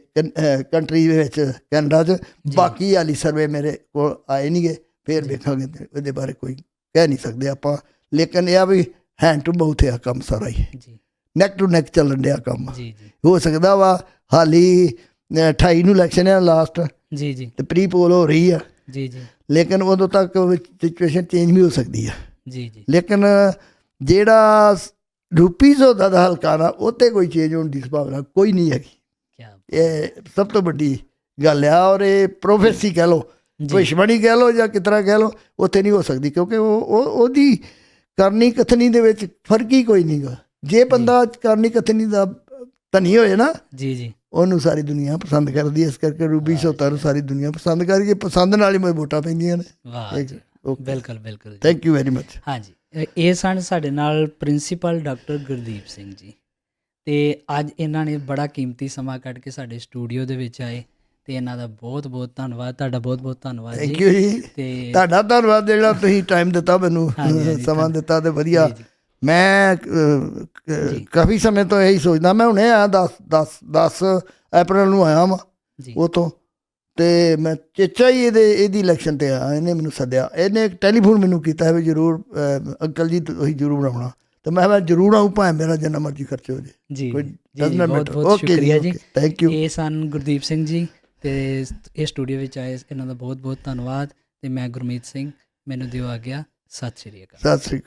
ਕੰਟਰੀ ਦੇ ਵਿੱਚ ਕੈਨੇਡਾ 'ਚ। ਬਾਕੀ ਵਾਲੀ ਸਰਵੇ ਮੇਰੇ ਕੋਲ ਆਏ ਨਹੀਂਗੇ ਫੇਰ ਵੇਖਾਂਗੇ ਉਹਦੇ ਬਾਰੇ ਕੋਈ ਕਹਿ ਨਹੀਂ ਸਕਦੇ ਆਪਾਂ। ਲੇਕਿਨ ਇਹ ਆ ਵੀ ਹੈਂਡ ਟੂ ਮਾਊਥ ਆ ਕੰਮ ਸਾਰਾ ਹੀ। ਜੀ। ਨੈਕ ਟੂ ਨੈਕ ਚੱਲਣ ਡਿਆ ਕੰਮ। ਜੀ ਜੀ। ਹੋ ਸਕਦਾ ਵਾ ਹਾਲੀ ਅਹ, 28 ਨੂੰ ਇਲੈਕਸ਼ਨ ਹੈ ਲਾਸਟ ਜੀ ਜੀ। ਤੇ ਪ੍ਰੀ ਪੋਲ ਹੋ ਰਹੀ ਆ। ਜੀ ਜੀ। ਲੇਕਿਨ ਉਦੋਂ ਤੱਕ ਸਿਚੁਏਸ਼ਨ ਚੇਂਜ ਵੀ ਹੋ ਸਕਦੀ ਆ। ਜੀ ਜੀ। ਲੇਕਿਨ ਜਿਹੜਾ ਰੂਪੀਜ਼ ਉਹਦਾ ਦਾ ਹਲਕਾ ਨਾ ਉੱਤੇ ਕੋਈ ਚੇਂਜ ਹੋਣ ਦੀ ਸੰਭਾਵਨਾ ਕੋਈ ਨਹੀਂ ਹੈਗੀ। ਕੀ ਇਹ ਸਭ ਤੋਂ ਵੱਡੀ ਗੱਲ ਆ ਔਰ ਇਹ ਪ੍ਰੋਫੈਸੀ ਕਹਿ ਲੋ ਭਵਿਸ਼ਵਾਣੀ ਕਹਿ ਲੋ ਜਾਂ ਕਿਤਰਾ ਕਹਿ ਲੋ ਉੱਥੇ ਨਹੀਂ ਹੋ ਸਕਦੀ ਕਿਉਂਕਿ ਉਹ ਉਹ- ਉਹਦੀ ਕਰਨੀ ਕਥਨੀ ਦੇ ਵਿੱਚ ਫ਼ਰਕ ਹੀ ਕੋਈ ਨਹੀਂਗਾ। ਜੇ ਬੰਦਾ ਕਰਨੀ ਕਥਨੀ ਦਾ ਧਨੀ ਹੋਏ ਨਾ ਜੀ ਜੀ। ਉਹਨੂੰ ਸਾਰੀ ਦੁਨੀਆ ਪਸੰਦ ਕਰਦੀ ਇਸ ਕਰਕੇ ਰੂਬੀ ਸੋਤਾ ਨੂੰ ਸਾਰੀ ਦੁਨੀਆ ਪਸੰਦ ਕਰਦੀ ਹੈ ਪਸੰਦ ਨਾਲ ਹੀ ਮੈਂ ਵੋਟਾਂ ਪੈਂਦੀਆਂ ਨੇ। ਵਾਹ ਜੀ। ਬਿਲਕੁਲ ਬਿਲਕੁਲ। ਥੈਂਕ ਯੂ ਵੈਰੀ ਮਚ ਹਾਂਜੀ ਇਹ ਸਨ ਸਾਡੇ ਨਾਲ ਪ੍ਰਿੰਸੀਪਲ ਡਾਕਟਰ ਗੁਰਦੀਪ ਸਿੰਘ ਜੀ। ਤੇ ਅੱਜ ਇਹਨਾਂ ਨੇ ਬੜਾ ਕੀਮਤੀ ਸਮਾਂ ਕੱਢ ਕੇ ਸਾਡੇ ਸਟੂਡੀਓ ਦੇ ਵਿੱਚ ਆਏ। ਤੇ ਇਹਨਾਂ ਦਾ ਬਹੁਤ ਬਹੁਤ ਧੰਨਵਾਦ ਤੁਹਾਡਾ ਬਹੁਤ ਬਹੁਤ ਧੰਨਵਾਦ ਥੈਂਕ ਜੀ ਯੂ ਜੀ। ਤੇ ਤੁਹਾਡਾ ਧੰਨਵਾਦ ਜਿਹੜਾ ਤੁਸੀਂ ਟਾਈਮ ਦਿੱਤਾ ਮੈਨੂੰ ਸਮਾਂ ਦਿੱਤਾ ਤੇ ਵਧੀਆ। ਮੈਂ ਕਾਫੀ ਸਮੇਂ ਤੋਂ ਇਹੀ ਸੋਚਦਾ ਮੈਂ ਹੁਣੇ ਆਇਆ 10 10 10 ਅਪ੍ਰੈਲ ਨੂੰ ਆਇਆ ਵਾਂ ਜੀ। ਉਤੋਂ ਤੇ। ਮੈਂ ਚੇਚਾ ਹੀ ਇਹਦੇ ਇਹਦੀ ਇਲੈਕਸ਼ਨ ਤੇ ਆ ਇਹਨੇ ਮੈਨੂੰ ਸੱਦਿਆ। ਇਹਨੇ ਇੱਕ ਟੈਲੀਫੋਨ ਮੈਨੂੰ ਕੀਤਾ ਵੀ ਜਰੂਰ ਅੰਕਲ ਜੀ ਤੁਸੀਂ ਜਰੂਰ ਆਉਣਾ। ਤੇ ਮੈਂ ਮੈਂ ਜਰੂਰ ਆਉਂ ਭਾਵੇਂ ਮੇਰਾ ਜਿੰਨਾ ਮਰਜ਼ੀ ਖਰਚ ਹੋ ਜੀ ਜੀ ਬਹੁਤ. ਬਹੁਤ ਸ਼ੁਕਰੀਆ ਜੀ। thank you. ਇਹ ਸਨ ਗੁਰਦੀਪ ਸਿੰਘ ਜੀ। ਤੇ ਇਹ ਸਟੂਡੀਓ ਵਿੱਚ ਆਏ ਇਹਨਾਂ ਦਾ ਬਹੁਤ ਬਹੁਤ ਧੰਨਵਾਦ ਤੇ ਮੈਂ ਗੁਰਮੀਤ ਸਿੰਘ, ਮੈਨੂੰ ਦਿਓ ਆ ਗਿਆ। ਸਤਿ ਸ਼੍ਰੀ ਅਕਾਲ। ਸਤਿ ਸ੍ਰੀ ਅਕਾਲ।